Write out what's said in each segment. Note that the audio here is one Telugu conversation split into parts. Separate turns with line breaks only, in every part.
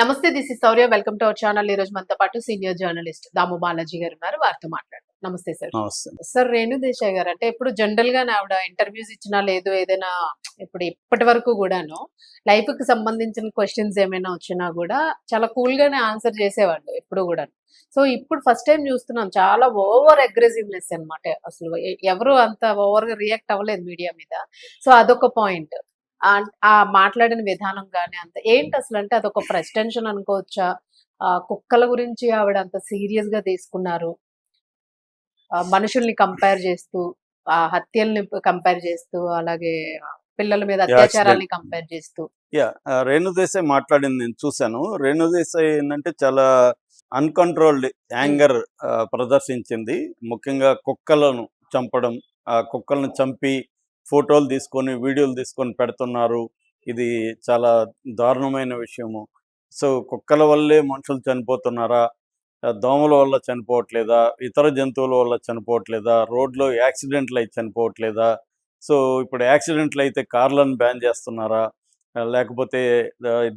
నమస్తే this is Sourya welcome to our channel ఈ రోజు మనతో పాటు సీనియర్ జర్నలిస్ట్ దాము బాలాజీ గారు ఉన్నారు. వారితో మాట్లాడదాం. నమస్తే సార్ సార్ రేణు దేశాయ్ గారు అంటే ఇప్పుడు జనరల్గా ఆవిడ ఇంటర్వ్యూస్ ఇచ్చినా లేదు ఏదైనా ఇప్పుడు ఇప్పటి వరకు కూడాను లైఫ్కి సంబంధించిన క్వశ్చన్స్ ఏమైనా వచ్చినా కూడా చాలా కూల్ గానే ఆన్సర్ చేసేవాళ్ళు ఎప్పుడు కూడా సో ఇప్పుడు ఫస్ట్ టైం చూస్తున్నాం. చాలా ఓవర్ అగ్రెసివ్నెస్ అన్నమాట. అసలు ఎవరు అంత ఓవర్గా రియాక్ట్ అవ్వలేదు మీడియా మీద. సో అదొక పాయింట్ ఆ మాట్లాడిన విధానం కానీ అంత ఏంటి అసలు అంటే అదొక ఫ్రస్టెన్షన్ అనుకోవచ్చా? ఆ, కుక్కల గురించి ఆవిడ అంత సీరియస్గా తీసుకున్నారు. మనుషుల్ని కంపేర్ చేస్తూ ఆ హత్యల్ని కంపేర్ చేస్తూ అలాగే పిల్లల మీద అత్యాచారాల్ని కంపేర్ చేస్తూ.
యా రేణుదేశాయ్ మాట్లాడింది నేను చూశాను. రేణుదేశాయ్ ఏంటంటే చాలా అన్కంట్రోల్డ్ యాంగర్ ప్రదర్శించింది. ముఖ్యంగా కుక్కలను చంపడం ఆ కుక్కలను చంపి ఫోటోలు తీసుకొని వీడియోలు తీసుకొని పెడుతున్నారు. ఇది చాలా దారుణమైన విషయము. సో కుక్కల వల్లే మనుషులు చనిపోతున్నారా? దోమల వల్ల చనిపోవట్లేదా? ఇతర జంతువుల వల్ల చనిపోవట్లేదా? రోడ్లో యాక్సిడెంట్లు అయితే చనిపోవట్లేదా? సో ఇప్పుడు యాక్సిడెంట్లు అయితే కార్లను బ్యాన్ చేస్తున్నారా? లేకపోతే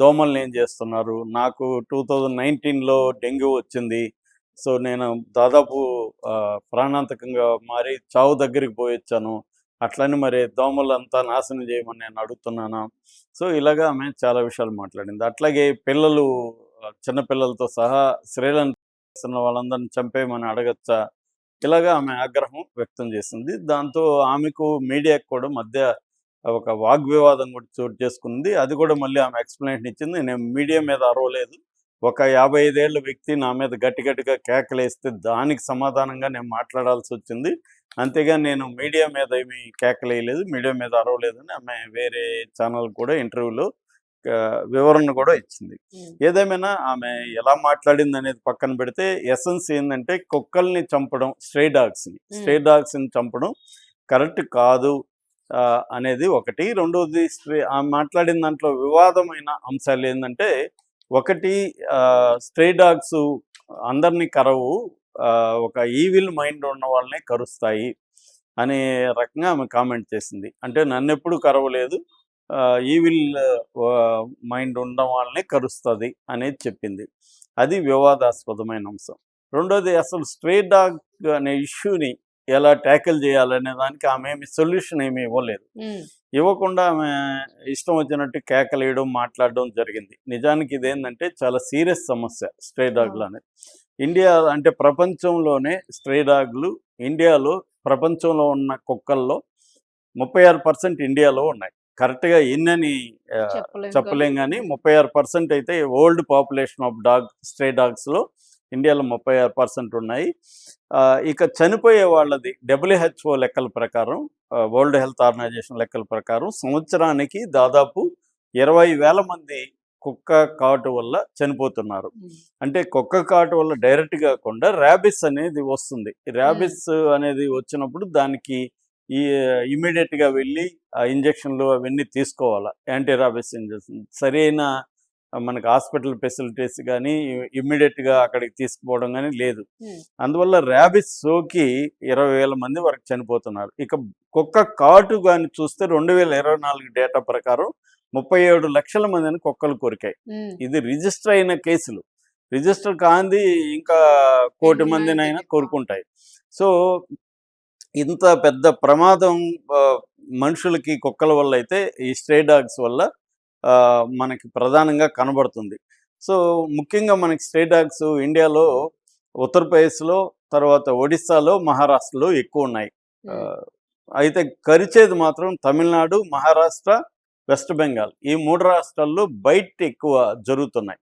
దోమల్ని ఏం చేస్తున్నారు? నాకు టూ థౌజండ్ నైన్టీన్లో డెంగ్యూ వచ్చింది. సో నేను దాదాపు ప్రాణాంతకంగా మారి చావు దగ్గరికి పోయి వచ్చాను అట్లని మరి దోమలంతా నాశనం చేయమని నేను అడుగుతున్నాను? సో ఇలాగా ఆమె చాలా విషయాలు మాట్లాడింది. అట్లాగే పిల్లలు చిన్నపిల్లలతో చిన్న పిల్లలతో సహా స్త్రీలను చేస్తున్న వాళ్ళందరిని చంపేయమని అడగచ్చా? ఇలాగా ఆమె ఆగ్రహం వ్యక్తం చేసింది. దాంతో ఆమెకు మీడియాకు కూడా మధ్య ఒక వాగ్వివాదం కూడా చోటు చేసుకుంది. అది కూడా మళ్ళీ ఆమె ఎక్స్ప్లెనేషన్ ఇచ్చింది. నేను మీడియా మీద అరవలేదు. ఒక యాభై ఐదేళ్ళ వ్యక్తి నా మీద గట్టి గట్టిగా కేకలేస్తే దానికి సమాధానంగా నేను మాట్లాడాల్సి వచ్చింది. అంతేగా నేను మీడియా మీద ఏమీ కేకలేయలేదు మీడియా మీద అరవలేదని ఆమె వేరే ఛానల్ కూడా ఇంటర్వ్యూలో వివరణ కూడా ఇచ్చింది. ఏదేమైనా ఆమె ఎలా మాట్లాడింది అనేది పక్కన పెడితే ఎసెన్స్ ఏంటంటే కుక్కల్ని చంపడం స్ట్రే డాగ్స్ని. స్ట్రే డాగ్స్ని చంపడం కరెక్ట్ కాదు అనేది ఒకటి. రెండోది స్ట్రే ఆమె మాట్లాడిన దాంట్లో వివాదమైన అంశాలు ఏంటంటే ఒకటి స్ట్రే డాగ్స్ అందరినీ కరవు ఒక ఈవిల్ మైండ్ ఉన్న వాళ్ళనే కరుస్తాయి అనే రకంగా ఆమె కామెంట్ చేసింది. అంటే నన్ను ఎప్పుడు కరవలేదు ఈవిల్ మైండ్ ఉండడం వాళ్ళనే కరుస్తుంది అనేది చెప్పింది. అది వివాదాస్పదమైన అంశం. రెండోది అసలు స్ట్రే డాగ్ అనే ఇష్యూని ఎలా ట్యాకిల్ చేయాలనే దానికి ఆమె ఏమి సొల్యూషన్ ఏమి ఇవ్వలేదు. ఇవ్వకుండా ఆమె ఇష్టం వచ్చినట్టు కేకలేయడం మాట్లాడడం జరిగింది. నిజానికి ఇదేంటంటే చాలా సీరియస్ సమస్య స్ట్రే డాగ్లు అనేది. ఇండియా అంటే ప్రపంచంలోనే స్ట్రే డాగ్లు ఇండియాలో ప్రపంచంలో ఉన్న కుక్కల్లో ముప్పై ఆరు పర్సెంట్ ఇండియాలో ఉన్నాయి. కరెక్ట్గా ఎన్నని
చెప్పలేం
కానీ ముప్పై ఆరు పర్సెంట్ అయితే old population of dog stray డాగ్స్లో ఇండియాలో ముప్పై ఆరు పర్సెంట్ ఉన్నాయి. ఇక చనిపోయే వాళ్ళది డబ్ల్యూహెచ్ఓ లెక్కల ప్రకారం వరల్డ్ హెల్త్ ఆర్గనైజేషన్ లెక్కల ప్రకారం సంవత్సరానికి దాదాపు ఇరవై వేల మంది కుక్క కాటు వల్ల చనిపోతున్నారు. అంటే కుక్క కాటు వల్ల డైరెక్ట్ కాకుండా ర్యాబిస్ అనేది వస్తుంది. ర్యాబిస్ అనేది వచ్చినప్పుడు దానికి ఈ ఇమీడియట్గా వెళ్ళి ఆ ఇంజక్షన్లు అవన్నీ తీసుకోవాలి యాంటీ ర్యాబిస్ ఇంజక్షన్ సరైన మనకి హాస్పిటల్ ఫెసిలిటీస్ కానీ ఇమ్మీడియట్గా అక్కడికి తీసుకుపోవడం కానీ లేదు. అందువల్ల ర్యాబిస్ సోకి ఇరవై వేల మంది వరకు చనిపోతున్నారు. ఇక కుక్క కాటు కానీ చూస్తే రెండు వేల ఇరవై నాలుగు డేటా ప్రకారం ముప్పై ఏడు లక్షల మందిని కుక్కలు కొరికాయి. ఇది రిజిస్టర్ అయిన కేసులు. రిజిస్టర్ కాంది ఇంకా కోటి మందినైనా
మందిని?
కోరుకుంటాయి. సో ఇంత పెద్ద ప్రమాదం మనుషులకి కుక్కల వల్ల అయితే ఈ స్ట్రే డాగ్స్ వల్ల మనకి ప్రధానంగా కనబడుతుంది. సో ముఖ్యంగా మనకి స్ట్రే డాగ్స్ ఇండియాలో ఉత్తరప్రదేశ్లో తర్వాత ఒడిస్సాలో మహారాష్ట్రలో ఎక్కువ ఉన్నాయి. అయితే కరిచేది మాత్రం తమిళనాడు మహారాష్ట్ర వెస్ట్ బెంగాల్. ఈ మూడు రాష్ట్రాల్లో బయట ఎక్కువ జరుగుతున్నాయి.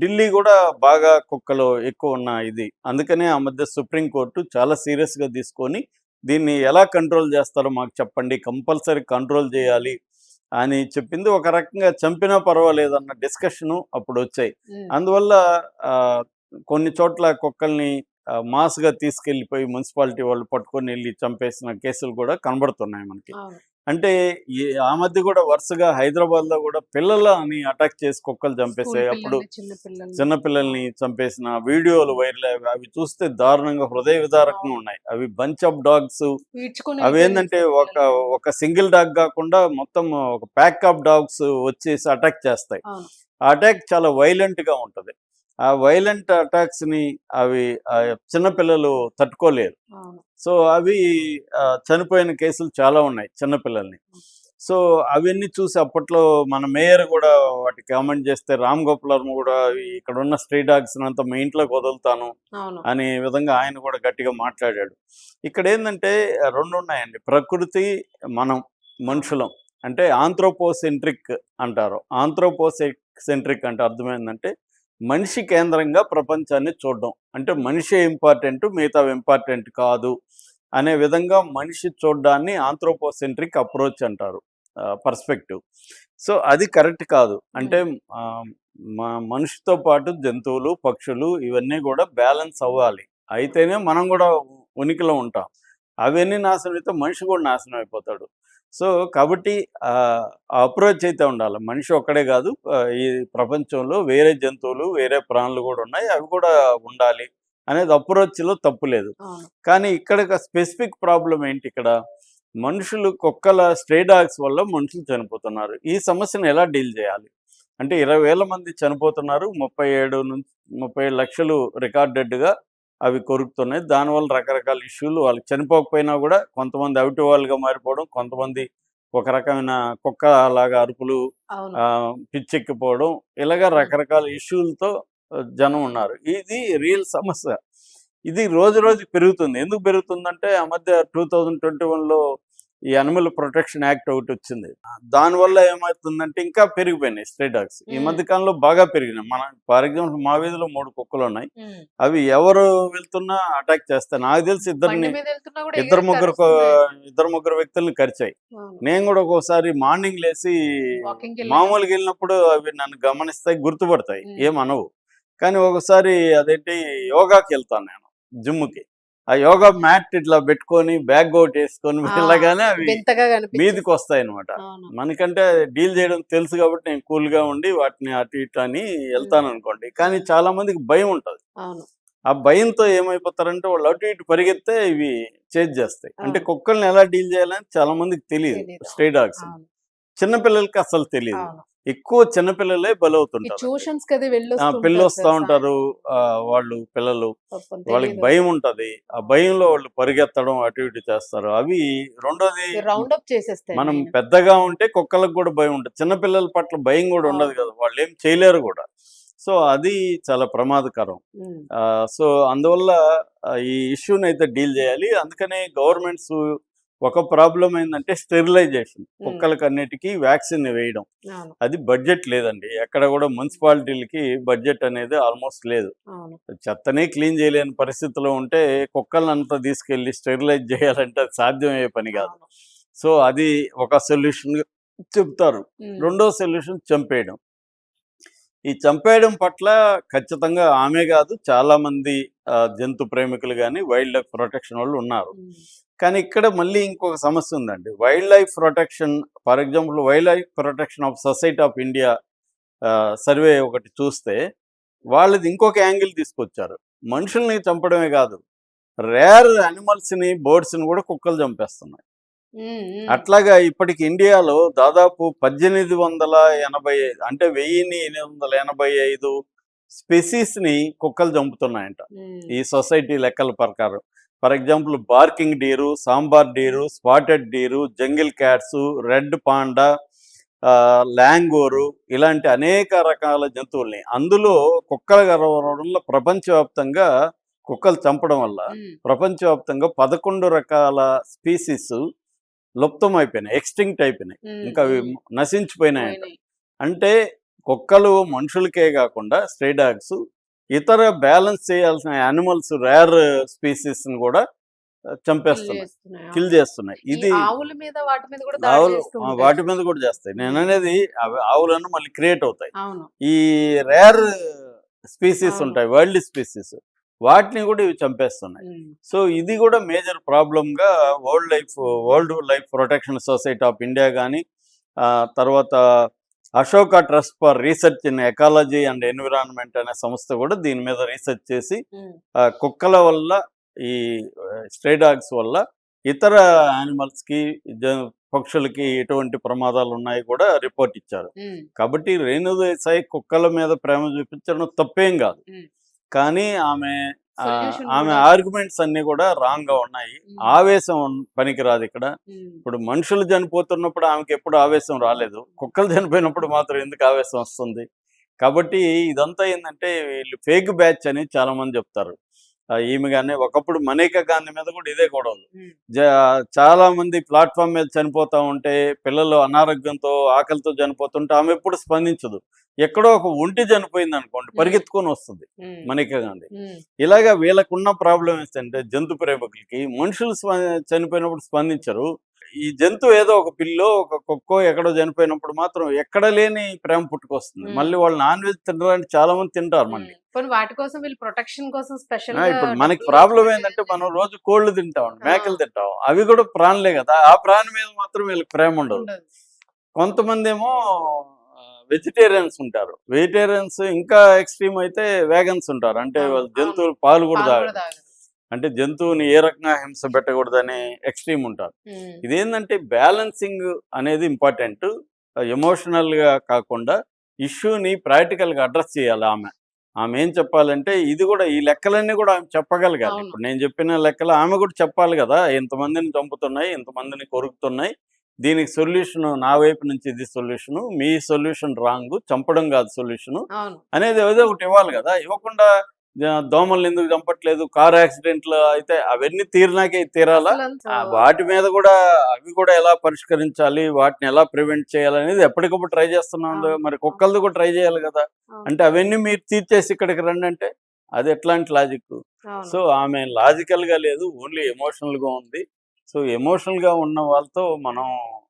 ఢిల్లీ కూడా బాగా కుక్కలు ఎక్కువ ఉన్న ఇది. అందుకనే ఆ మధ్య సుప్రీంకోర్టు చాలా సీరియస్గా తీసుకొని దీన్ని ఎలా కంట్రోల్ చేస్తారో మాకు చెప్పండి. కంపల్సరీ కంట్రోల్ చేయాలి. అని చెప్పింది. ఒక రకంగా చంపినా పర్వాలేదన్న డిస్కషను అప్పుడు వచ్చాయి అందువల్ల ఆ, కొన్ని చోట్ల కుక్కల్ని మాస్గా తీసుకెళ్ళిపోయి మున్సిపాలిటీ వాళ్ళు పట్టుకొని వెళ్ళి చంపేసిన కేసులు కూడా కనబడుతున్నాయి మనకి. అంటే ఈ ఆ మధ్య కూడా వరుసగా హైదరాబాద్లో కూడా పిల్లలని అటాక్ చేసి కుక్కలు చంపేసాయి అప్పుడు
పిల్లల్ని, చిన్న పిల్లల్ని.
చిన్న పిల్లల్ని చంపేసిన వీడియోలు వైరల్ అయ్యాయి. అవి చూస్తే దారుణంగా హృదయ విదారకంగా ఉన్నాయి. అవి బంచ్ ఆఫ్ డాగ్స్ అవి ఏంటంటే ఒక. ఒక సింగిల్ డాగ్ కాకుండా మొత్తం ఒక ప్యాక్ ఆఫ్ డాగ్స్ వచ్చేసి అటాక్ చేస్తాయి. ఆ అటాక్ చాలా వైలెంట్గా ఉంటది. ఆ వైలెంట్ అటాక్స్ని అవి ఆ, చిన్నపిల్లలు తట్టుకోలేరు. సో అవి చనిపోయిన కేసులు చాలా ఉన్నాయి చిన్నపిల్లల్ని సో అవన్నీ చూసి అప్పట్లో మన మేయర్ కూడా వాటి కామెంట్ చేస్తే రామ్ గోపాల్ వర్మ కూడా ఇక్కడ ఉన్న స్ట్రీ డాగ్స్ అంతా మీ ఇంట్లోకి వదులుతాను అనే విధంగా ఆయన కూడా గట్టిగా మాట్లాడాడు. ఇక్కడ ఏంటంటే రెండు ఉన్నాయండి. ప్రకృతి మనం మనుషులం అంటే ఆంథ్రోపోసెంట్రిక్ అంటారు. ఆంథ్రోపోసెంట్రిక్ అంటే అర్థమైందంటే మనిషి కేంద్రంగా ప్రపంచాన్ని చూడడం. అంటే మనిషే ఇంపార్టెంట్ మిగతా ఇంపార్టెంట్ కాదు అనే విధంగా మనిషి చూడడాన్ని ఆంథ్రోపోసెంట్రిక్ అప్రోచ్ అంటారు. పర్స్పెక్టివ్. సో అది కరెక్ట్ కాదు. అంటే మా మనిషితో పాటు జంతువులు పక్షులు ఇవన్నీ కూడా బ్యాలెన్స్ అవ్వాలి. అయితేనే మనం కూడా ఉనికిలో ఉంటాం. అవన్నీ నాశనం అయితే మనిషి కూడా నాశనం అయిపోతాడు. సో కాబట్టి ఆ అప్రోచ్ అయితే ఉండాలి. మనిషి ఒక్కడే కాదు. ఈ ప్రపంచంలో వేరే జంతువులు వేరే ప్రాణులు కూడా ఉన్నాయి. అవి కూడా ఉండాలి అనేది అప్రోచ్లో తప్పు లేదు. కానీ ఇక్కడ స్పెసిఫిక్ ప్రాబ్లం ఏంటి ఇక్కడ? మనుషులు కుక్కల స్ట్రే డాగ్స్ వల్ల మనుషులు చనిపోతున్నారు. ఈ సమస్యను ఎలా డీల్ చేయాలి? అంటే ఇరవై వేల మంది చనిపోతున్నారు. ముప్పై ఏడు నుంచి ముప్పై ఏడు లక్షలు రికార్డెడ్గా అవి కొరుకుతున్నాయి. దానివల్ల రకరకాల ఇష్యూలు వాళ్ళకి చనిపోకపోయినా కూడా కొంతమంది అవిటి వాళ్ళుగా మారిపోవడం కొంతమంది ఒక రకమైన కుక్క లాగా అరుపులు పిచ్చెక్కిపోవడం ఇలాగ రకరకాల ఇష్యూలతో జనం ఉన్నారు. ఇది రియల్ సమస్య. ఇది రోజు రోజు పెరుగుతుంది. ఎందుకు పెరుగుతుందంటే ఆ మధ్య టూ థౌజండ్ ట్వంటీ వన్లో ఈ అనిమల్ ప్రొటెక్షన్ యాక్ట్ ఒకటి వచ్చింది దానివల్ల ఏమవుతుందంటే ఇంకా పెరిగిపోయినాయి స్ట్రే డాగ్స్ ఈ. మధ్య కాలంలో బాగా పెరిగినాయి మన ఫర్ ఎగ్జాంపుల్ మా వీధిలో మూడు కుక్కలు ఉన్నాయి. అవి ఎవరు వెళ్తున్నా అటాక్ చేస్తాయి నాకు తెలిసి ఇద్దరిని ఇద్దరు ముగ్గురు. ఇద్దరు ముగ్గురు వ్యక్తుల్ని కరిచాయి
అవును.
నేను కూడా ఒక్కోసారి మార్నింగ్ లేసి? మామూలుగా వెళ్ళినప్పుడు అవి నన్ను గమనిస్తాయి గుర్తుపడతాయి. ఏమనవు కానీ ఒకసారి అదేంటి యోగాకి వెళ్తాను నేను జిమ్కి ఆ యోగా మ్యాట్ ఇట్లా పెట్టుకొని బ్యాగ్ అవుట్ వేసుకొని వెళ్ళగానే అవి. మీదికి వస్తాయి అనమాట. మనకంటే డీల్ చేయడం తెలుసు కాబట్టి నేను కూల్గా ఉండి వాటిని అటు ఇటు అని వెళ్తాను అనుకోండి. కానీ చాలా మందికి భయం ఉంటుంది. ఆ భయంతో ఏమైపోతారంటే వాళ్ళు అటు ఇటు పరిగెత్తే ఇవి చేజ్ చేస్తాయి. అంటే. కుక్కల్ని ఎలా డీల్ చేయాలని చాలా మందికి తెలియదు. Stray dogs. చిన్నపిల్లలకి అసలు తెలియదు. ఎక్కువ చిన్నపిల్లలే బలవుతుంటారు
ట్యూషన్స్
పిల్లలు వస్తూ ఉంటారు ఆ, వాళ్ళు పిల్లలు. వాళ్ళకి. భయం ఉంటది. ఆ భయంలో వాళ్ళు పరిగెత్తడం అటు ఇటు చేస్తారు. అవి రెండోది
చేసేస్తాయి
మనం. పెద్దగా ఉంటే కుక్కలకు కూడా భయం ఉంటుంది. చిన్నపిల్లల పట్ల భయం కూడా ఉండదు కదా వాళ్ళు ఏం చేయలేరు కూడా. సో అది చాలా ప్రమాదకరం. సో అందువల్ల ఈ ఇష్యూని అయితే డీల్ చేయాలి. అందుకనే గవర్నమెంట్స్ ఒక ప్రాబ్లం ఏంటంటే స్టెరిలైజేషన్. కుక్కలకి అన్నిటికీ వ్యాక్సిన్ వేయడం. అది బడ్జెట్ లేదండి. ఎక్కడ కూడా మున్సిపాలిటీలకి బడ్జెట్ అనేది ఆల్మోస్ట్ లేదు. చెత్తనే క్లీన్ చేయలేని పరిస్థితిలో ఉంటే కుక్కలను అంతా తీసుకెళ్ళి స్టెరిలైజ్ చేయాలంటే అది సాధ్యమయ్యే పని కాదు. సో అది ఒక సొల్యూషన్ చెప్తారు. రెండో సొల్యూషన్ చంపేయడం. ఈ చంపేయడం పట్ల ఖచ్చితంగా ఆమె కాదు చాలా మంది జంతు ప్రేమికులు కానీ వైల్డ్ లైఫ్ ప్రొటెక్షన్ వాళ్ళు ఉన్నారు. కానీ ఇక్కడ మళ్ళీ ఇంకొక సమస్య ఉందండి. Wildlife protection for example wildlife protection of society of India survey ఒకటి చూస్తే వాళ్ళది ఇంకొక యాంగిల్ తీసుకొచ్చారు. మనుషుల్ని చంపడమే కాదు రేర్ అనిమల్స్ని బర్డ్స్ని కూడా కుక్కలు చంపేస్తున్నాయి. అట్లాగా ఇప్పటికి ఇండియాలో దాదాపు పద్దెనిమిది వందల ఎనభై అంటే వెయ్యిన్ని ఎనిమిది వందల ఎనభై ఐదు స్పెసీస్ని కుక్కలు చంపుతున్నాయంట. ఈ సొసైటీ లెక్కల ప్రకారం. For example barking deer sambar deer spotted deer jungle cats red panda langur ఇలాంటి అనేక రకాల జంతువుల్ని అందులో కుక్కల గర్వడంలో ప్రపంచవ్యాప్తంగా కుక్కలు చంపడం వల్ల. ప్రపంచవ్యాప్తంగా పదకొండు రకాల స్పీసీస్ లుప్తం అయిపోయినాయి ఎక్స్టింక్ట్ అయిపోయినాయి ఇంకా అవి
ఉమ్.
నశించిపోయినాయి
పోయినాయి.
అంటే కుక్కలు మనుషులకే కాకుండా స్ట్రే డాగ్స్ ఇతర బ్యాలెన్స్ చేయాల్సిన యానిమల్స్ రేర్ స్పీసీస్ కూడా చంపేస్తున్నాయి. కిల్. చేస్తున్నాయి ఇది
ఆవుల మీద వాటి మీద కూడా
ఆవులు. వాటి మీద కూడా చేస్తాయి నేను అనేది ఆవులను మళ్ళీ క్రియేట్ అవుతాయి ఈ రేర్ స్పీసీస్. ఉంటాయి వైల్డ్ స్పీసీస్ వాటిని కూడా ఇవి చంపేస్తున్నాయి. సో ఇది కూడా major ప్రాబ్లంగా world life world life protection society of India కానీ తర్వాత Ashoka trust for research in ecology and environment అనే సంస్థ కూడా దీని మీద రీసెర్చ్ చేసి కుక్కల వల్ల ఈ స్ట్రే డాగ్స్ వల్ల ఇతర యానిమల్స్కి జ- పక్షులకి ఎటువంటి ప్రమాదాలు ఉన్నాయి కూడా రిపోర్ట్ ఇచ్చారు. కాబట్టి రేణుదేశాయి కుక్కల మీద ప్రేమ చూపించడం తప్పేం కాదు. కానీ ఆమె ఆమె ఆర్గ్యుమెంట్స్ అన్ని కూడా రాంగ్గా ఉన్నాయి ఆవేశం పనికిరాదు ఇక్కడ. ఇప్పుడు మనుషులు చనిపోతున్నప్పుడు ఆమెకి ఎప్పుడు ఆవేశం రాలేదు. కుక్కలు చనిపోయినప్పుడు మాత్రం ఎందుకు ఆవేశం వస్తుంది? కాబట్టి ఇదంతా ఏంటంటే వీళ్ళు ఫేక్ బ్యాచ్ అని చాలా మంది చెప్తారు. ఈమె కానీ ఒకప్పుడు మనీకా గాంధీ మీద కూడా ఇదే గొడవ ఉంది.
ఉమ్,
జ- చాలా మంది ప్లాట్ఫామ్ మీద చనిపోతా ఉంటే పిల్లలు అనారోగ్యంతో ఆకలితో చనిపోతుంటే ఆమె ఎప్పుడు స్పందించదు. ఎక్కడో ఒక ఒంటి చనిపోయింది అనుకోండి పరిగెత్తుకొని వస్తుంది మనీకా గాంధీ. ఇలాగా వీళ్ళకున్న ప్రాబ్లం ఏంటంటే జంతు ప్రేమికులకి మనుషులు స్ప- చనిపోయినప్పుడు స్పందించరు. ఈ జంతువు ఏదో ఒక పిల్లో ఒక కుక్కో ఎక్కడో చనిపోయినప్పుడు మాత్రం ఎక్కడ లేని ప్రేమ పుట్టుకొస్తుంది. మళ్ళీ వాళ్ళు నాన్ వెజ్ తినడానికి చాలా మంది తింటారు మళ్ళీ.
వాటి కోసం వీళ్ళు ప్రొటెక్షన్ కోసం స్పెషల్
ఇప్పుడు మనకి ప్రాబ్లం ఏంటంటే మనం రోజు కోళ్ళు తింటాం మేకలు తింటాం. అవి కూడా ప్రాణులే కదా. ఆ ప్రాణి మీద మాత్రం వీళ్ళకి ప్రేమ ఉండదు. కొంతమంది ఏమో వెజిటేరియన్స్ ఉంటారు. వెజిటేరియన్స్ ఇంకా ఎక్స్ట్రీమ్ అయితే వేగన్స్ ఉంటారు. అంటే వాళ్ళు. జంతువులు పాలు కూడా తాగరు. అంటే జంతువుని ఏ రకంగా హింస పెట్టకూడదని ఎక్స్ట్రీమ్ ఉంటారు. ఇదేంటంటే బ్యాలెన్సింగ్ అనేది ఇంపార్టెంట్. ఎమోషనల్గా కాకుండా ఇష్యూని ప్రాక్టికల్గా అడ్రస్ చేయాలి ఆమె. ఆమె ఏం చెప్పాలంటే ఇది కూడా ఈ లెక్కలన్నీ కూడా ఆమె చెప్పగలగాలి. ఇప్పుడు నేను చెప్పిన లెక్కలు ఆమె కూడా చెప్పాలి కదా. ఇంతమందిని చంపుతున్నాయి ఇంతమందిని కొరుకుతున్నాయి. దీనికి సొల్యూషన్ నా వైపు నుంచి ఇది సొల్యూషన్ మీ సొల్యూషన్ రాంగ్ చంపడం కాదు సొల్యూషన్ అనేది ఏదో ఒకటి ఇవ్వాలి కదా. ఇవ్వకుండా దోమల్ని ఎందుకు చంపట్లేదు? కార్ యాక్సిడెంట్లు అయితే అవన్నీ తీరినాకే తీరాలా? వాటి మీద కూడా అవి కూడా ఎలా పరిష్కరించాలి? వాటిని ఎలా ప్రివెంట్ చేయాలి అనేది ఎప్పటికప్పుడు ట్రై చేస్తున్నాం. మరి కుక్కలది కూడా ట్రై చేయాలి కదా. అంటే అవన్నీ మీరు తీర్చేసి ఇక్కడికి రండి అంటే అది ఎట్లాంటి లాజిక్. సో ఆమె లాజికల్గా లేదు ఓన్లీ ఎమోషనల్గా ఉంది. సో ఎమోషనల్గా ఉన్న వాళ్ళతో మనం